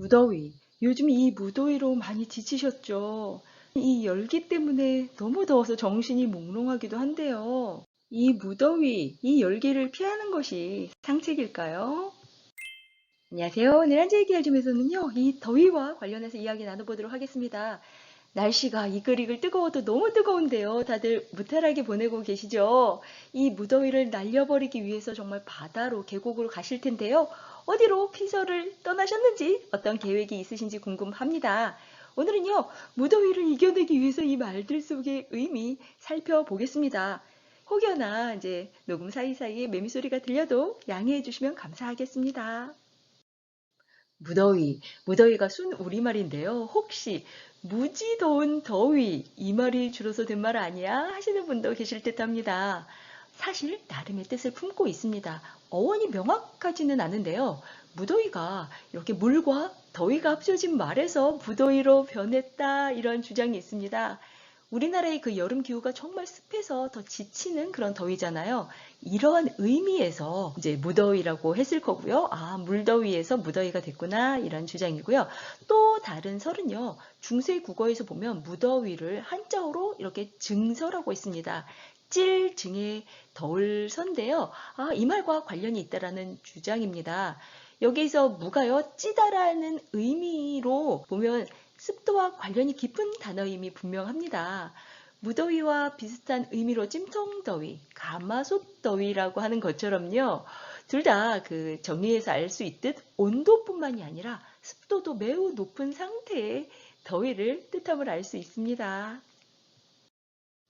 무더위. 요즘 이 무더위로 많이 지치셨죠? 이 열기 때문에 너무 더워서 정신이 몽롱하기도 한데요. 이 무더위, 이 열기를 피하는 것이 상책일까요? 안녕하세요. 오늘 한재 얘기 알줌에서는요, 이 더위와 관련해서 이야기 나눠보도록 하겠습니다. 날씨가 이글이글 뜨거워도 너무 뜨거운데요. 다들 무탈하게 보내고 계시죠? 이 무더위를 날려버리기 위해서 정말 바다로 계곡으로 가실 텐데요. 어디로 피서를 떠나셨는지 어떤 계획이 있으신지 궁금합니다. 오늘은요, 무더위를 이겨내기 위해서 이 말들 속의 의미 살펴보겠습니다. 혹여나 이제 녹음 사이사이에 매미 소리가 들려도 양해해 주시면 감사하겠습니다. 무더위, 무더위가 순 우리말인데요. 혹시 무지 더운 더위 이 말이 줄어서 된 말 아니야 하시는 분도 계실 듯합니다. 사실 나름의 뜻을 품고 있습니다. 어원이 명확하지는 않은데요. 무더위가 이렇게 물과 더위가 합쳐진 말에서 무더위로 변했다 이런 주장이 있습니다. 우리나라의 그 여름 기후가 정말 습해서 더 지치는 그런 더위잖아요. 이러한 의미에서 이제 무더위라고 했을 거고요. 아, 물더위에서 무더위가 됐구나. 이런 주장이고요. 또 다른 설은요. 중세 국어에서 보면 무더위를 한자어로 이렇게 증서라고 했습니다. 찔, 증에 더울 선데요. 아, 이 말과 관련이 있다라는 주장입니다. 여기서 무가요, 찌다라는 의미로 보면 습도와 관련이 깊은 단어임이 분명합니다. 무더위와 비슷한 의미로 찜통더위, 가마솥더위라고 하는 것처럼요. 둘 다 그 정리해서 알 수 있듯 온도뿐만이 아니라 습도도 매우 높은 상태의 더위를 뜻함을 알 수 있습니다.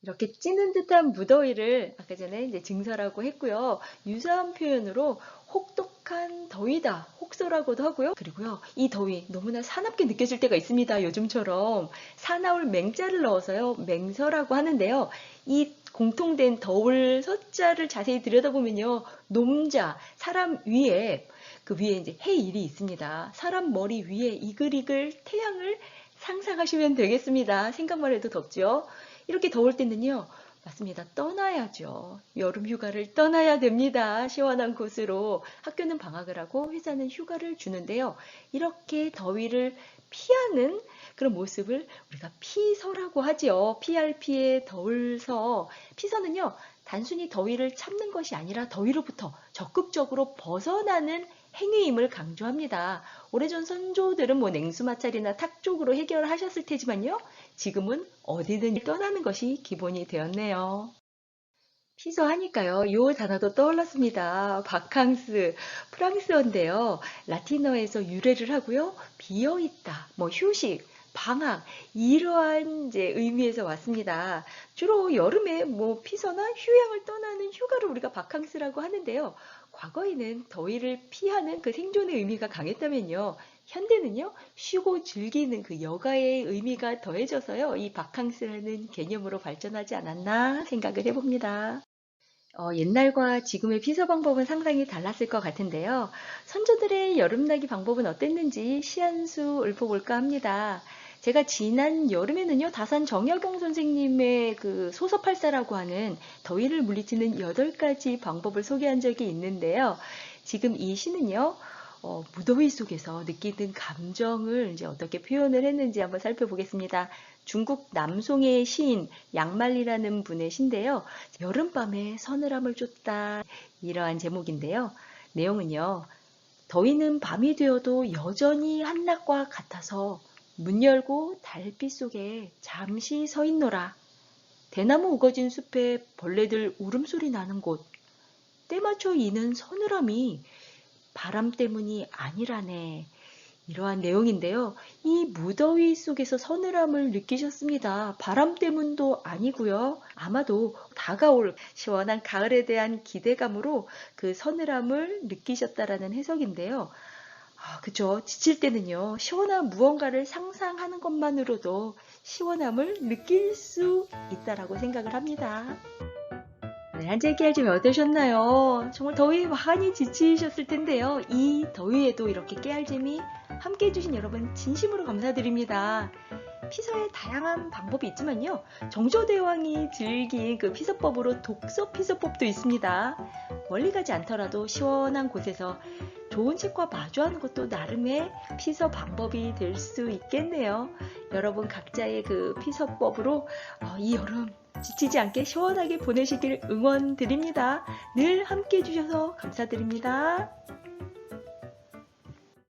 이렇게 찌는 듯한 무더위를 아까 전에 이제 증서라고 했고요. 유사한 표현으로 혹독한 더위다, 혹서라고도 하고요. 그리고요, 이 더위 너무나 사납게 느껴질 때가 있습니다. 요즘처럼 사나울 맹자를 넣어서요, 맹서라고 하는데요. 이 공통된 더울 서자를 자세히 들여다보면요, 놈자, 사람 위에 그 위에 이제 해일이 있습니다. 사람 머리 위에 이글이글 태양을 상상하시면 되겠습니다. 생각만 해도 덥죠. 이렇게 더울 때는요. 맞습니다. 떠나야죠. 여름 휴가를 떠나야 됩니다. 시원한 곳으로. 학교는 방학을 하고 회사는 휴가를 주는데요. 이렇게 더위를 피하는 그런 모습을 우리가 피서라고 하지요. PRP의 더울서. 피서는요. 단순히 더위를 참는 것이 아니라 더위로부터 적극적으로 벗어나는 행위임을 강조합니다. 오래전 선조들은 뭐 냉수 마찰이나 탁 쪽으로 해결하셨을 테지만요. 지금은 어디든 떠나는 것이 기본이 되었네요. 피서 하니까요. 요 단어도 떠올랐습니다. 바캉스, 프랑스어인데요. 라틴어에서 유래를 하고요. 비어있다, 뭐 휴식, 방학 이러한 이제 의미에서 왔습니다. 주로 여름에 뭐 피서나 휴양을 떠나는 휴가를 우리가 바캉스라고 하는데요. 과거에는 더위를 피하는 그 생존의 의미가 강했다면요. 현대는요, 쉬고 즐기는 그 여가의 의미가 더해져서요, 이 바캉스라는 개념으로 발전하지 않았나 생각을 해봅니다. 어, 옛날과 지금의 피서 방법은 상당히 달랐을 것 같은데요. 선조들의 여름나기 방법은 어땠는지 시한수 읊어볼까 합니다. 제가 지난 여름에는요, 다산 정여경 선생님의 그 소서팔사라고 하는 더위를 물리치는 8가지 방법을 소개한 적이 있는데요. 지금 이 시는요, 어, 무더위 속에서 느끼는 감정을 이제 어떻게 표현을 했는지 한번 살펴보겠습니다. 중국 남송의 시인 양말리라는 분의 시인데요. 여름밤에 서늘함을 쫓다 이러한 제목인데요. 내용은요. 더위는 밤이 되어도 여전히 한낮과 같아서 문 열고 달빛 속에 잠시 서 있노라. 대나무 우거진 숲에 벌레들 울음소리 나는 곳. 때맞춰 이는 서늘함이 바람 때문이 아니라네. 이러한 내용인데요. 이 무더위 속에서 서늘함을 느끼셨습니다. 바람 때문도 아니고요. 아마도 다가올 시원한 가을에 대한 기대감으로 그 서늘함을 느끼셨다라는 해석인데요. 아, 그죠. 지칠 때는요, 시원한 무언가를 상상하는 것만으로도 시원함을 느낄 수 있다라고 생각을 합니다. 네, 한재 깨알좀 어떠셨나요? 정말 더위에 많이 지치셨을 텐데요. 이 더위에도 이렇게 깨알잼이 함께 해주신 여러분 진심으로 감사드립니다. 피서의 다양한 방법이 있지만요. 정조대왕이 즐긴 그 피서법으로 독서 피서법도 있습니다. 멀리 가지 않더라도 시원한 곳에서 좋은 책과 마주하는 것도 나름의 피서 방법이 될 수 있겠네요. 여러분 각자의 그 피서법으로 어, 이 여름 지치지 않게 시원하게 보내시길 응원 드립니다. 늘 함께 해주셔서 감사드립니다.